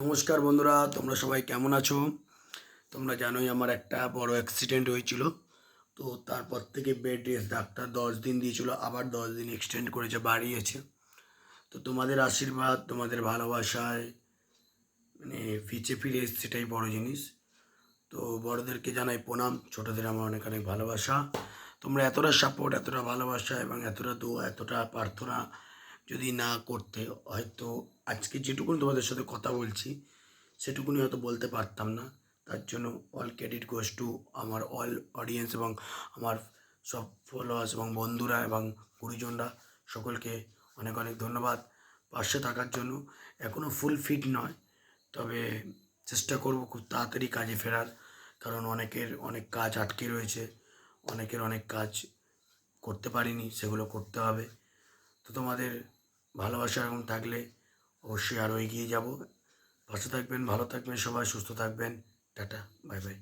নমস্কার বন্ধুরা, তোমরা সবাই কেমন আছো? তোমরা জানোই আমার একটা বড় অ্যাক্সিডেন্ট হয়েছিল। তো তারপর থেকে বেড রেস্ট ডাক্তার দশ দিন দিয়েছিল, আবার দশ দিন এক্সটেন্ড করেছে, বাড়িয়েছে। তো তোমাদের আশীর্বাদ, তোমাদের ভালোবাসায় মানে ফিচে ফিরে সেটাই বড় জিনিস। তো বড়দেরকে জানাই প্রণাম, ছোটোদের আমার অনেক অনেক ভালোবাসা। তোমরা এতটা সাপোর্ট এতটা ভালোবাসা এবং এতটা দোয়া, এতটা প্রার্থনা যদি না করতে হয়তো আজকে যেটুকুন তোমাদের সাথে কথা বলছি, সেটুকুনি হয়তো বলতে পারতাম না। তার জন্য অল ক্রেডিট গোস টু আমার অল অডিয়েন্স এবং আমার সব ফলোয়ার্স এবং বন্ধুরা এবং গুরুজনরা, সকলকে অনেক অনেক ধন্যবাদ পাশে থাকার জন্য। এখনও ফুল ফিট নয়, তবে চেষ্টা করব খুব তাড়াতাড়ি কাজে ফেরার, কারণ অনেকের অনেক কাজ আটকে রয়েছে, অনেকের অনেক কাজ করতে পারিনি, সেগুলো করতে হবে। তো তোমাদের ভালোবাসা এরকম থাকলে অবশ্যই আরও এগিয়ে যাব। পাশে থাকবেন, ভালো থাকবেন, সবাই সুস্থ থাকবেন। Tata, bye bye.